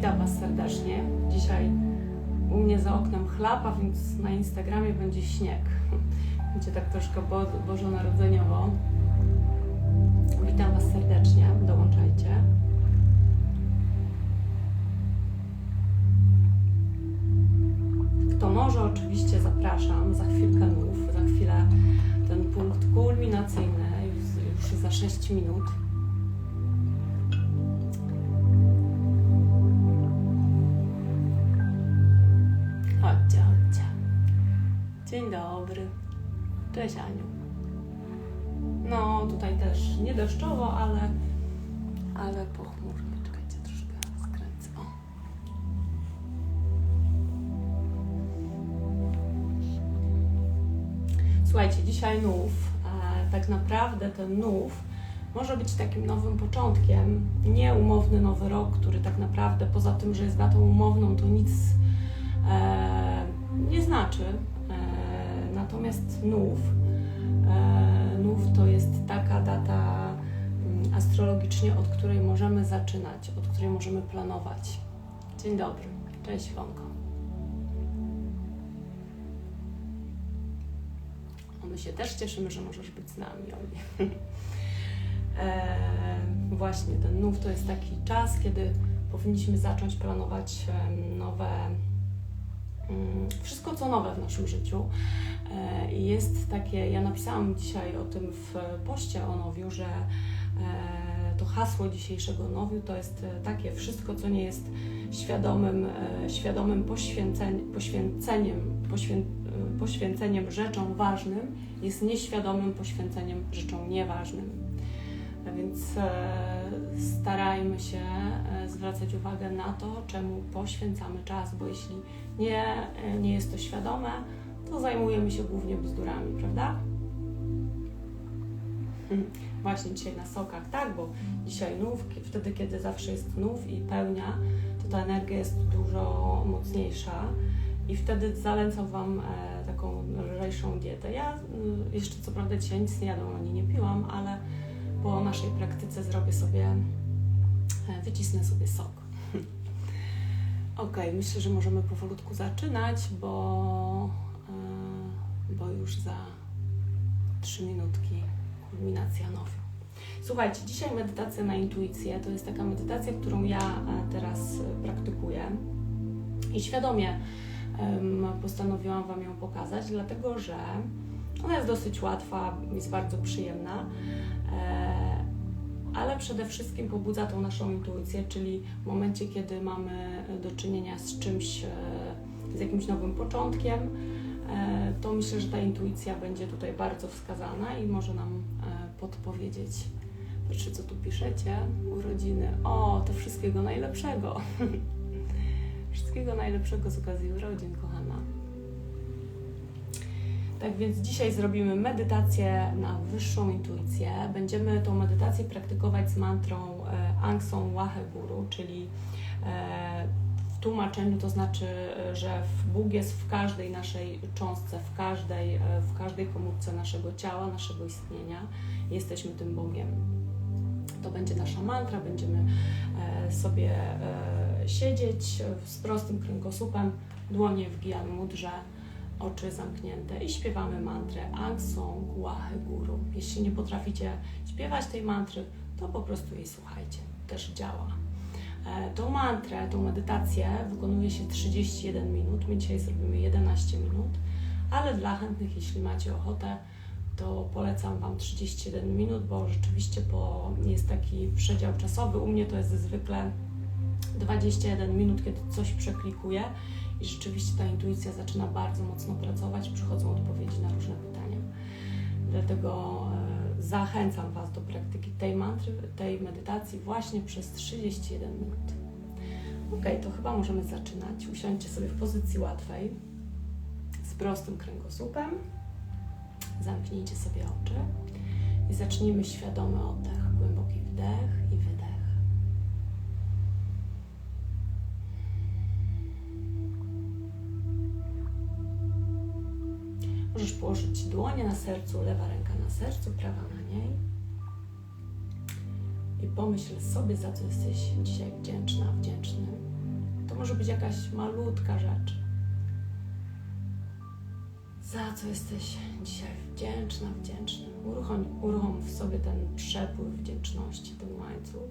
witam Was serdecznie. Dzisiaj u mnie za oknem chlapa, więc na Instagramie będzie śnieg. Będzie tak troszkę bo bożonarodzeniowo. Witam Was serdecznie, dołączajcie. Kto może, oczywiście zapraszam. Za chwilkę mów, za chwilę ten punkt kulminacyjny, już za 6 minut. Dobry. Cześć Aniu. No, tutaj też nie deszczowo, ale, ale pochmurnie. Czekajcie, troszkę skręcę. O. Słuchajcie, dzisiaj nów. E, tak naprawdę ten nów może być takim nowym początkiem. Nieumowny nowy rok, który tak naprawdę poza tym, że jest datą umowną, to nic e, nie znaczy. Natomiast nów, e, nów to jest taka data mm, astrologicznie, od której możemy zaczynać, od której możemy planować. Dzień dobry, cześć Iwonko. My się też cieszymy, że możesz być z nami, e, właśnie, ten nów to jest taki czas, kiedy powinniśmy zacząć planować nowe, wszystko co nowe w naszym życiu. E, jest takie, ja napisałam dzisiaj o tym w poście o nowiu, że e, to hasło dzisiejszego nowiu to jest takie wszystko, co nie jest świadomym, e, świadomym poświęceniem, poświęceniem, poświę, poświęceniem rzeczom ważnym, jest nieświadomym poświęceniem rzeczom nieważnym. Więc starajmy się zwracać uwagę na to, czemu poświęcamy czas, bo jeśli nie, nie jest to świadome, to zajmujemy się głównie bzdurami, prawda? Właśnie dzisiaj na sokach, tak, bo dzisiaj nów, wtedy kiedy zawsze jest nów i pełnia, to ta energia jest dużo mocniejsza i wtedy zalecam Wam e, taką lżejszą dietę. Ja y, jeszcze co prawda dzisiaj nic nie jadłam ani nie piłam, ale po naszej praktyce zrobię sobie, e, wycisnę sobie sok. ok, myślę, że możemy powolutku zaczynać, bo, e, bo już za 3 minutki kulminacja nowy. Słuchajcie, dzisiaj medytacja na intuicję to jest taka medytacja, którą ja e, teraz praktykuję i świadomie postanowiłam Wam ją pokazać, dlatego że ona jest dosyć łatwa, jest bardzo przyjemna, e, ale przede wszystkim pobudza tą naszą intuicję, czyli w momencie, kiedy mamy do czynienia z czymś, e, z jakimś nowym początkiem, e, to myślę, że ta intuicja będzie tutaj bardzo wskazana i może nam podpowiedzieć. Proszę, co tu piszecie? Urodziny. O, to wszystkiego najlepszego. Wszystkiego najlepszego z okazji urodzin, kochana. Tak więc dzisiaj zrobimy medytację na wyższą intuicję. Będziemy tą medytację praktykować z mantrą e, Angsą Wahe Guru, czyli e, w tłumaczeniu to znaczy, e, że Bóg jest w każdej naszej cząstce, w każdej, w każdej komórce naszego ciała, naszego istnienia. Jesteśmy tym Bogiem. To będzie nasza mantra, będziemy sobie siedzieć z prostym kręgosłupem, dłonie w Gyan Mudrze, oczy zamknięte i śpiewamy mantrę Song Wahe Guru. Jeśli nie potraficie śpiewać tej mantry, to po prostu jej słuchajcie. Też działa. E, tą mantrę, tą medytację wykonuje się 31 minut. My dzisiaj zrobimy 11 minut, ale dla chętnych, jeśli macie ochotę, to polecam Wam 31 minut, bo rzeczywiście po, jest taki przedział czasowy. U mnie to jest zwykle 21 minut, kiedy coś przeklikuję i rzeczywiście ta intuicja zaczyna bardzo mocno pracować, przychodzą odpowiedzi na różne pytania. Dlatego e, zachęcam Was do praktyki tej mantry, tej medytacji właśnie przez 31 minut. Ok, to chyba możemy zaczynać. Usiądźcie sobie w pozycji łatwej, z prostym kręgosłupem. Zamknijcie sobie oczy i zacznijmy świadomy oddech, głęboki wdech Możesz położyć dłonie na sercu, lewa ręka na sercu, prawa na niej. i pomyśl sobie, za co jesteś dzisiaj wdzięczna, wdzięczny. To może być jakaś malutka rzecz. Za co jesteś dzisiaj wdzięczna, wdzięczny. Uruchom, uruchom w sobie ten przepływ wdzięczności, ten łańcuch.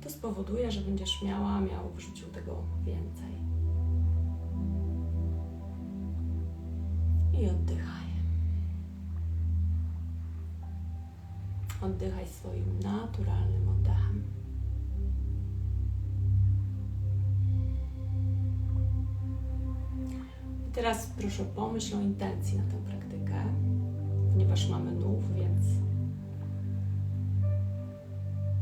To spowoduje, że będziesz miała, miał w życiu tego więcej. I oddychaj. Oddychaj swoim naturalnym oddechem. I teraz proszę pomyśl o intencji na tę praktykę, ponieważ mamy nów, więc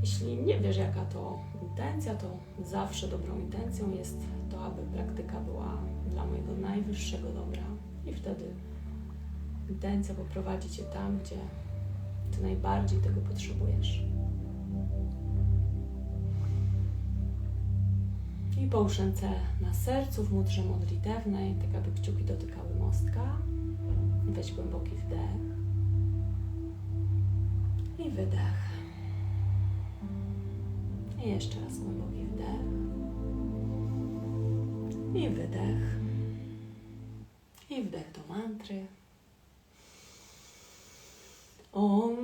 jeśli nie wiesz, jaka to intencja, to zawsze dobrą intencją jest to, aby praktyka była dla mojego najwyższego dobra. I wtedy intencja poprowadzi Cię tam, gdzie Ty najbardziej tego potrzebujesz. I połóż ręce na sercu w mudrze modlitewnej, tak aby kciuki dotykały mostka. Weź głęboki wdech i wydech. I jeszcze raz głęboki wdech i wydech. I wdech do mantry. Om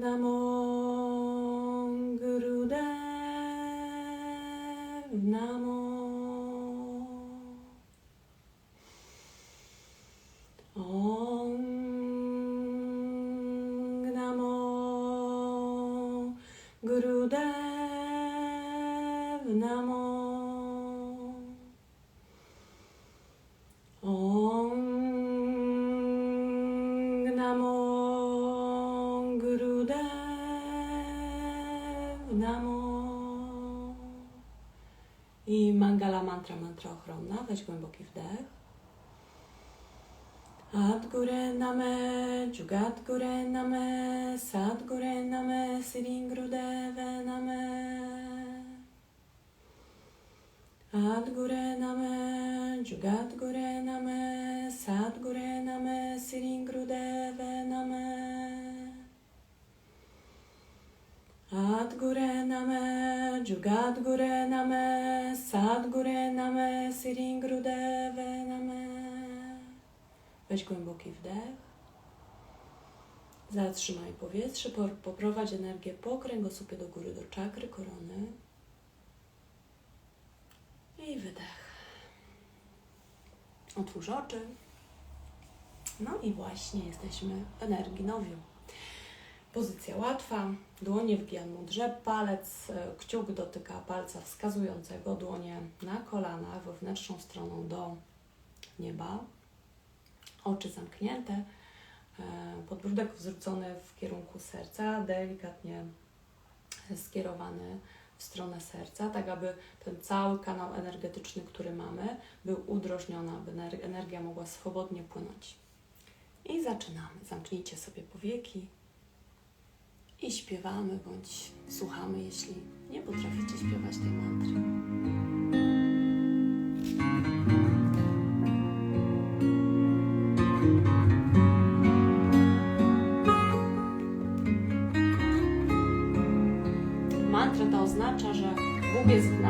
Namo Gurudev Namo Mantra, mantra ochronna. Weź głęboki wdech. Adgure Name, Jugadgure Name, Sadgure Name, Siringrudeve Name. Adgure Name, Jugadgure Name, Sadgure Name, Siringrudeve Name. Adgure Name, Jugadgure Name, Sadgure Name, Siringrudeve Name. Weź głęboki wdech. Zatrzymaj powietrze, poprowadź energię po kręgosłupie do góry, do czakry korony. I wydech. Otwórz oczy. No i właśnie jesteśmy w energii nowiu. Pozycja łatwa, dłonie w mudrze, palec, e, kciuk dotyka palca wskazującego, dłonie na kolanach, wewnętrzną stroną do nieba, oczy zamknięte, e, podbródek zwrócony w kierunku serca, delikatnie skierowany w stronę serca, tak aby ten cały kanał energetyczny, który mamy, był udrożniony, aby ener- energia mogła swobodnie płynąć. I zaczynamy. Zamknijcie sobie powieki i śpiewamy bądź słuchamy, jeśli nie potraficie śpiewać tej mantry. Mantra ta oznacza, że Bóg jest w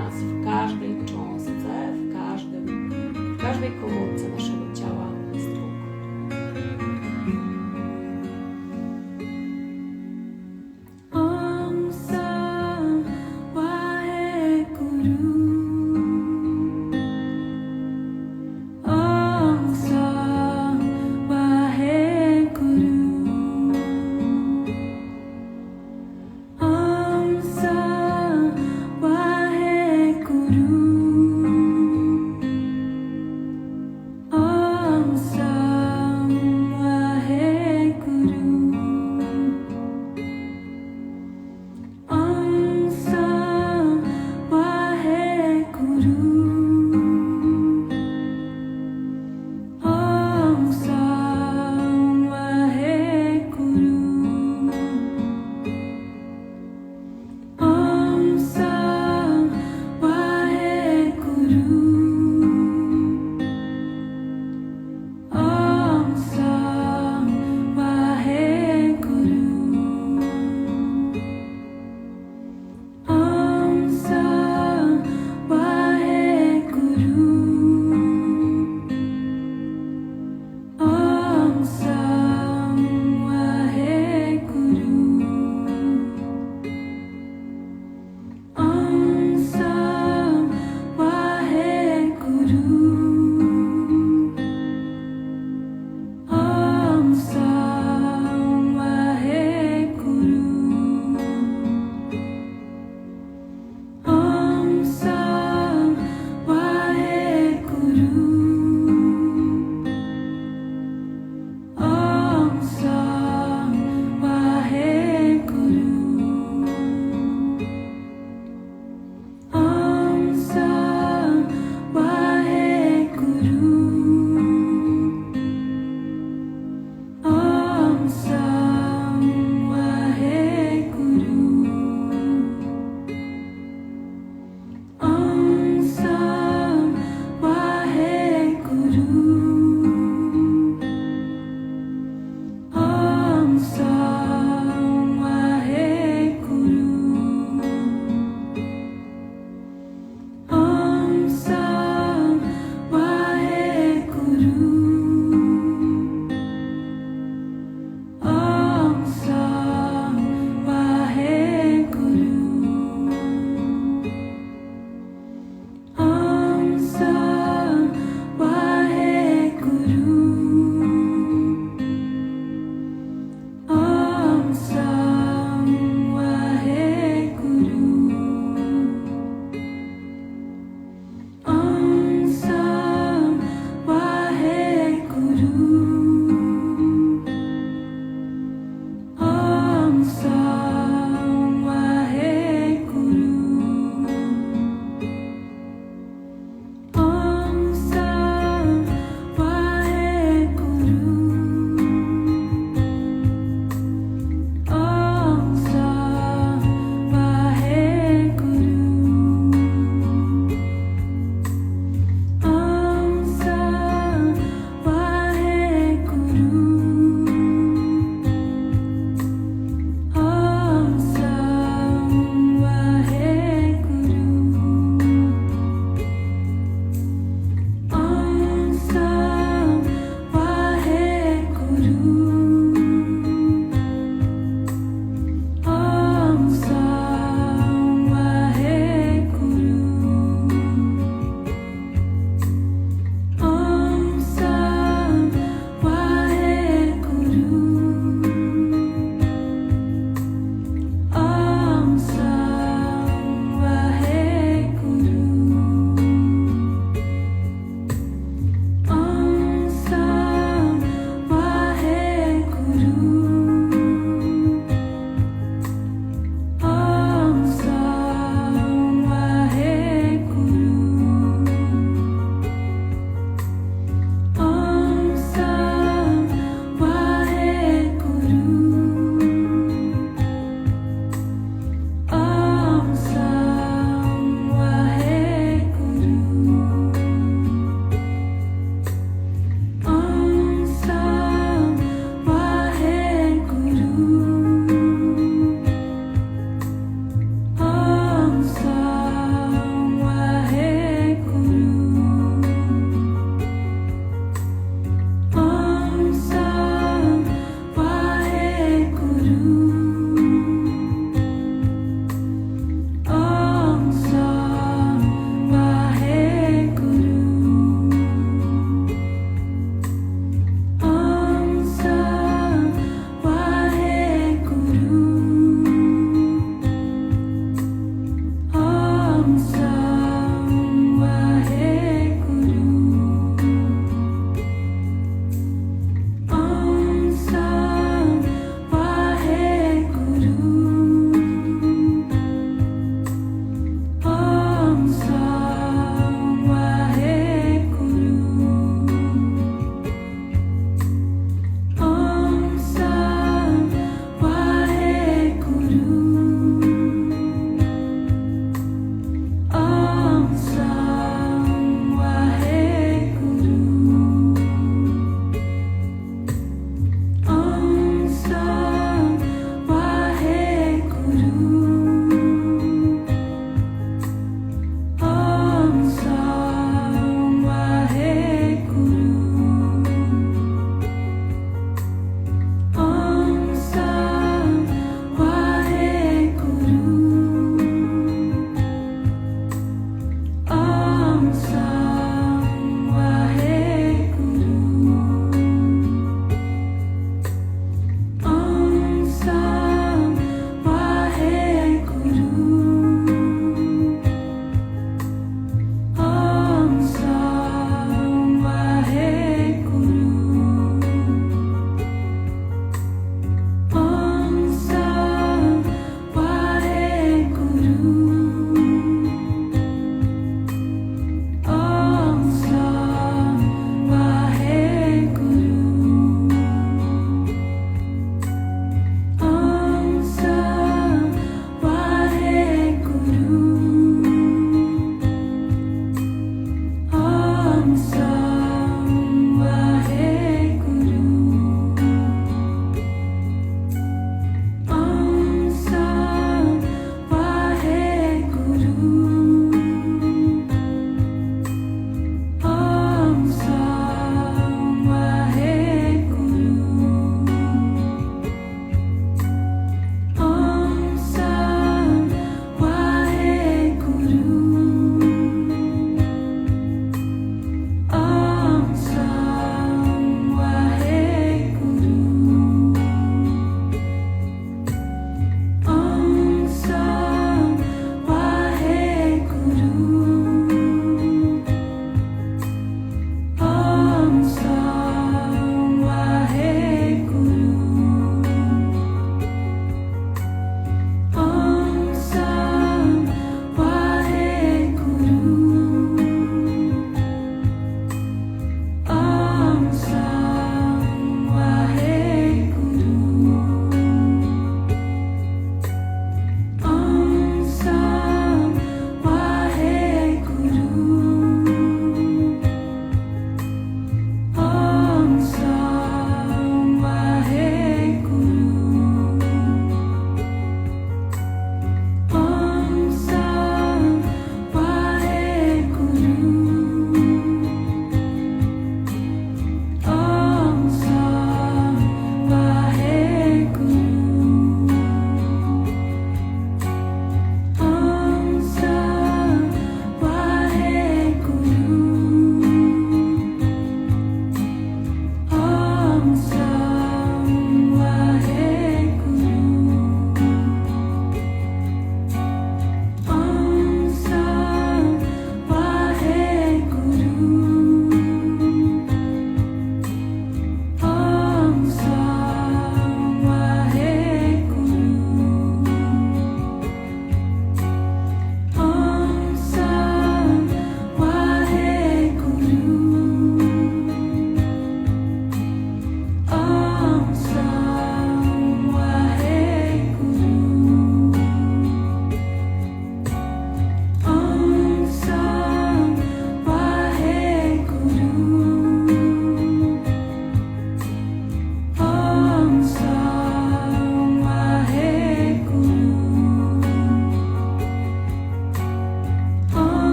through.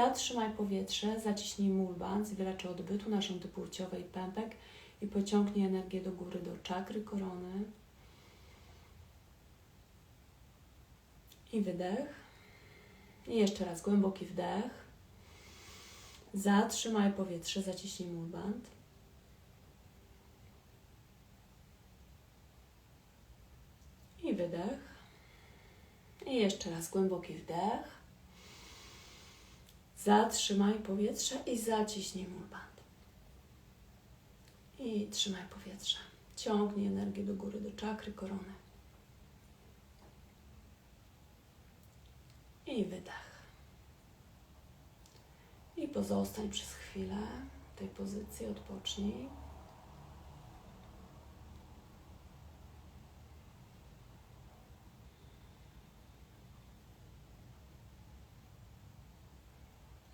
Zatrzymaj powietrze, zaciśnij mulban, zwielacze odbytu, narządy płciowe i pępek i pociągnij energię do góry, do czakry korony. I wydech. I jeszcze raz głęboki wdech. Zatrzymaj powietrze, zaciśnij mulband. I wydech. I jeszcze raz głęboki wdech. Zatrzymaj powietrze i zaciśnij mulband. I trzymaj powietrze. Ciągnij energię do góry, do czakry korony. I wydech. I pozostań przez chwilę w tej pozycji, odpocznij.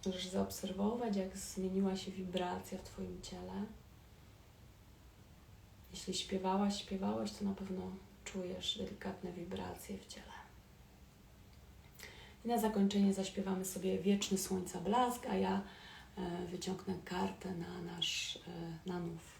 Możesz zaobserwować, jak zmieniła się wibracja w Twoim ciele. Jeśli śpiewałaś, śpiewałeś, to na pewno czujesz delikatne wibracje w ciele. I na zakończenie zaśpiewamy sobie Wieczny Słońca Blask, a ja e, wyciągnę kartę na nasz e, na nów.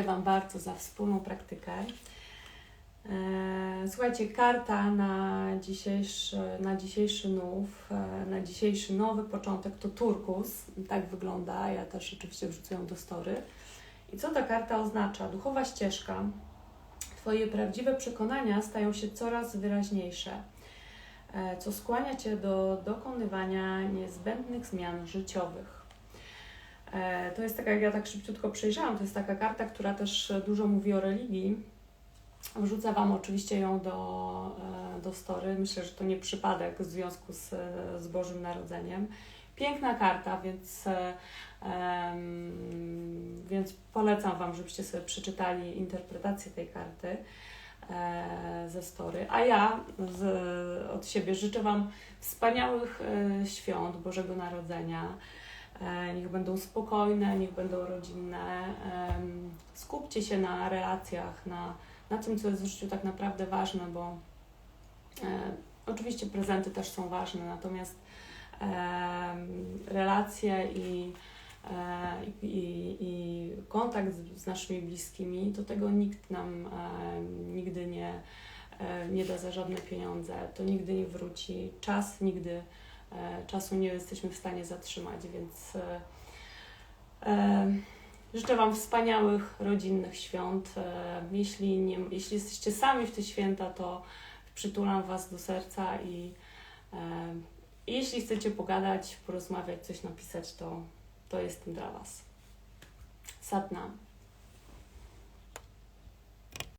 Dziękuję Wam bardzo za wspólną praktykę. E, Słuchajcie, karta na dzisiejszy, na dzisiejszy nów, e, na dzisiejszy nowy początek to turkus. Tak wygląda. Ja też oczywiście wrzucę ją do story. I co ta karta oznacza? Duchowa ścieżka. Twoje prawdziwe przekonania stają się coraz wyraźniejsze, e, co skłania Cię do dokonywania niezbędnych zmian życiowych. E, To jest taka, jak ja tak szybciutko przejrzałam, to jest taka karta, która też dużo mówi o religii. Wrzucę Wam oczywiście ją do, e, do story. Myślę, że to nie przypadek w związku z, z Bożym Narodzeniem. Piękna karta, więc, em, więc polecam Wam, żebyście sobie przeczytali interpretację tej karty ze story. A ja z, od siebie życzę Wam wspaniałych świąt Bożego Narodzenia. E, Niech będą spokojne, niech będą rodzinne. Skupcie się na relacjach, na, na tym, co jest w życiu tak naprawdę ważne, bo e, oczywiście prezenty też są ważne, natomiast relacje i, e, i, i, i kontakt z, naszymi bliskimi, to tego nikt nam nigdy nie, nie da za żadne pieniądze, to nigdy nie wróci. Czas nigdy, e, czasu nie jesteśmy w stanie zatrzymać, więc e, e, życzę Wam wspaniałych, rodzinnych świąt. E, jeśli, nie, jeśli jesteście sami w te święta, to przytulam Was do serca i e, jeśli chcecie pogadać, porozmawiać, coś napisać, to, to jestem dla Was. Satnam.